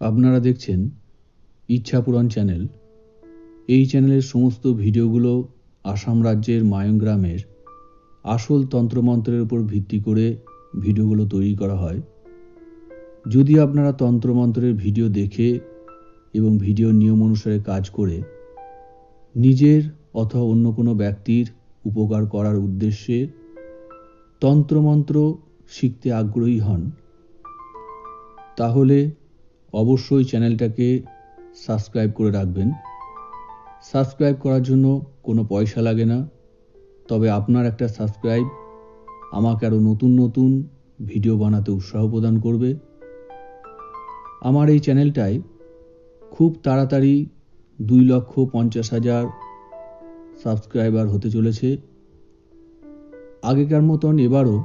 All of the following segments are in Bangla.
আপনারা দেখছেন ইচ্ছাপুরন চ্যানেল। এই চ্যানেলের সমস্ত ভিডিওগুলো আসাম রাজ্যের মায়ং গ্রামের আসল তন্ত্রমন্ত্রের উপর ভিত্তি করে ভিডিওগুলো তৈরি করা হয়। যদি আপনারা তন্ত্রমন্ত্রের ভিডিও দেখে এবং ভিডিও নিয়ম অনুসারে কাজ করে নিজের অথবা অন্য কোনো ব্যক্তির উপকার করার উদ্দেশ্যে তন্ত্রমন্ত্র শিখতে আগ্রহী হন, তাহলে অবশ্যই চ্যানেলটাকে সাবস্ক্রাইব করে রাখবেন। সাবস্ক্রাইব করার জন্য কোনো পয়সা লাগে না। তবে আপনার একটা সাবস্ক্রাইব আমাকে আরও নতুন নতুন ভিডিও বানাতে উৎসাহ প্রদান করবে। আমার এই চ্যানেলটায় খুব তাড়াতাড়ি দুই লক্ষ পঞ্চাশ হাজার সাবস্ক্রাইবার হতে চলেছে। আগেকার মতন এবারও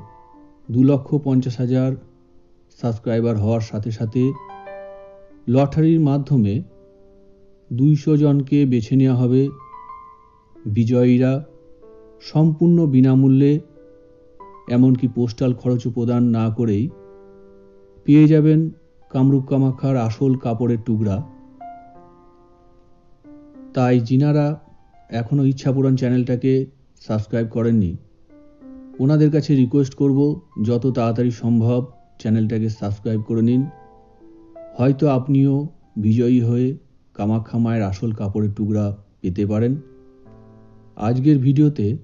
দু লক্ষ পঞ্চাশ হাজার সাবস্ক্রাইবার হওয়ার সাথে সাথে লটারির মাধ্যমে দুইশো জনকে বেছে নেওয়া হবে। বিজয়ীরা সম্পূর্ণ বিনামূল্যে, এমনকি পোস্টাল খরচও প্রদান না করেই পেয়ে যাবেন কামরূপ কামাখ্যার আসল কাপড়ের টুকরা। তাই যিনারা এখনও ইচ্ছাপূরণ চ্যানেলটাকে সাবস্ক্রাইব করেননি, ওনাদের কাছে রিকোয়েস্ট করব, যত তাড়াতাড়ি সম্ভব চ্যানেলটাকে সাবস্ক্রাইব করে নিন। হয়তো আপনিও বিজয়ী হয়ে কামাখ্যা মায়ের আসল কাপড়ের টুকরা পেতে পারেন। আজকের ভিডিওতে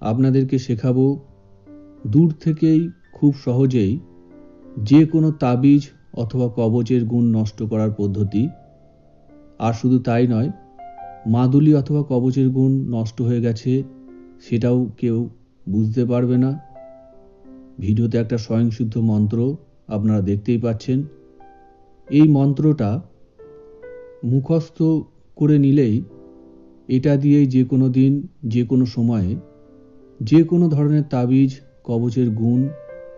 আপনাদেরকে শেখাবো দূর থেকেই খুব সহজেই যে কোনো তাবিজ অথবা কবচের গুণ নষ্ট করার পদ্ধতি। আর শুধু তাই নয়, মাদুলি অথবা কবচের গুণ নষ্ট হয়ে গেছে সেটাও কেউ বুঝতে পারবে না। ভিডিওতে একটা স্বয়ংসিদ্ধ মন্ত্র আপনারা দেখতেই পাচ্ছেন। এই মন্ত্রটা মুখস্থ করে নিলেই এটা দিয়েই যে কোনো দিন, যে কোনো সময়ে, যে কোনো ধরনের তাবিজ, কবচের গুণ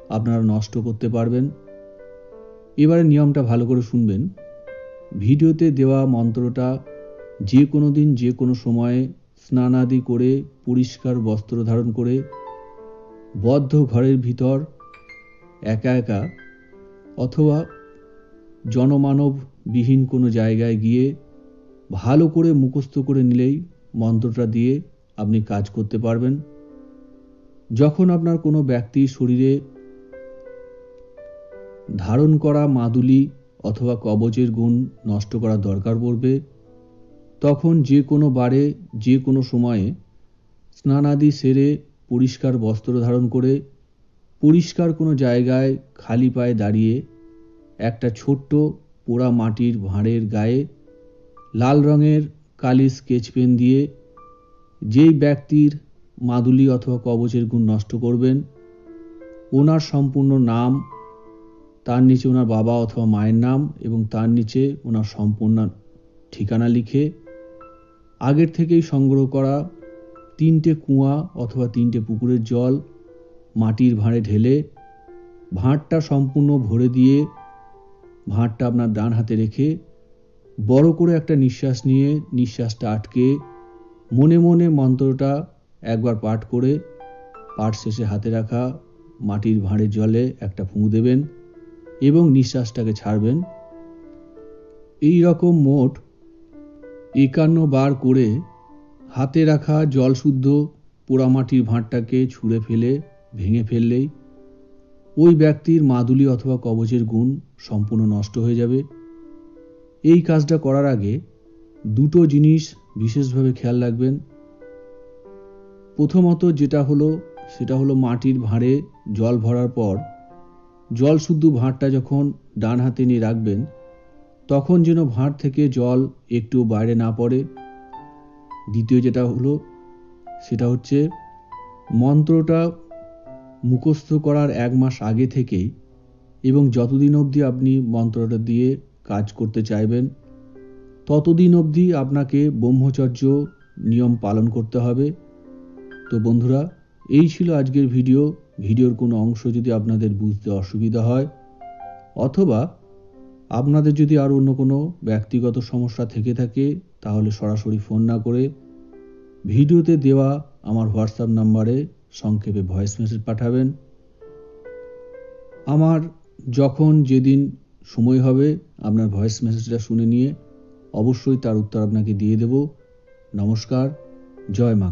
আপনারা নষ্ট করতে পারবেন। এবারে নিয়মটা ভালো করে শুনবেন। ভিডিওতে দেওয়া মন্ত্রটা যে কোনো দিন, যে কোনো সময়ে স্নানাদি করে, পরিষ্কার বস্ত্র ধারণ করে, বদ্ধ ঘরের ভিতর একা একা অথবা জনমানববিহীন কোনো জায়গায় গিয়ে ভালো করে মুখস্থ করে নিলেই মন্ত্রটা দিয়ে আপনি কাজ করতে পারবেন। যখন আপনার কোনো ব্যক্তির শরীরে ধারণ করা মাদুলি অথবা কবচের গুণ নষ্ট করার দরকার পড়বে, তখন যে কোনো বারে, যে কোনো সময়ে স্নানাদি সেরে পরিষ্কার বস্ত্র ধারণ করে পরিষ্কার কোনো জায়গায় খালি পায়ে দাঁড়িয়ে একটা ছোট্ট পোড়া মাটির ভাঁড়ের গায়ে লাল রঙের কালি স্কেচ পেন দিয়ে যেই ব্যক্তির মাদুলি অথবা কবচের গুণ নষ্ট করবেন, ওনার সম্পূর্ণ নাম, তার নিচে ওনার বাবা অথবা মায়ের নাম এবং তার নিচে ওনার সম্পূর্ণ ঠিকানা লিখে আগের থেকেই সংগ্রহ করা তিনটে কুয়া অথবা তিনটে পুকুরের জল মাটির ভাঁড়ে ঢেলে ভাঁড়টা সম্পূর্ণ ভরে দিয়ে ভাঁড়টা আপনার ডান হাতে রেখে বড় করে একটা নিঃশ্বাস নিয়ে নিঃশ্বাসটা আটকে মনে মনে মন্ত্রটা একবার পাঠ করে পাঠ শেষে হাতে রাখা মাটির ভাঁড়ের জলে একটা ফুঁ দেবেন এবং নিঃশ্বাসটাকে ছাড়বেন। এই রকম মোট একান্ন বার করে হাতে রাখা জলশুদ্ধ পোড়ামাটির ভাঁড়টাকে ছুঁড়ে ফেলে, ভেঙে ফেললেই ওই ব্যক্তির মাদুলি অথবা কবচের গুণ সম্পূর্ণ নষ্ট হয়ে যাবে। এই কাজটা করার আগে দুটো জিনিস বিশেষভাবে খেয়াল রাখবেন। প্রথমত যেটা হলো, সেটা হলো মাটির ভাঁড়ে জল ভরার পর জল শুদ্ধ ভাঁড়টা যখন ডান হাতে নিয়ে রাখবেন, তখন যেন ভাঁড় থেকে জল একটু বাইরে না পড়ে। দ্বিতীয় যেটা হলো, সেটা হচ্ছে মন্ত্রটা মুখস্থ করার এক মাস আগে থেকেই এবং যতদিন অবধি আপনি মন্ত্রটা দিয়ে কাজ করতে চাইবেন, ততদিন অবধি আপনাকে ব্রহ্মচর্য নিয়ম পালন করতে হবে। তো বন্ধুরা, এই ছিল আজকের ভিডিও। ভিডিওর কোনো অংশ যদি আপনাদের বুঝতে অসুবিধা হয়, অথবা আপনাদের যদি আর অন্য কোনো ব্যক্তিগত সমস্যা থেকে থাকে, তাহলে সরাসরি ফোন না করে ভিডিওতে দেওয়া আমার হোয়াটসঅ্যাপ নাম্বারে সংক্ষেপে ভয়েস মেসেজ পাঠাবেন। আমার যখন যেদিন সময় হবে আপনার ভয়েস মেসেজটা শুনে নিয়ে, অবশ্যই তার উত্তর আপনাকে দিয়ে দেব। নমস্কার, জয় মা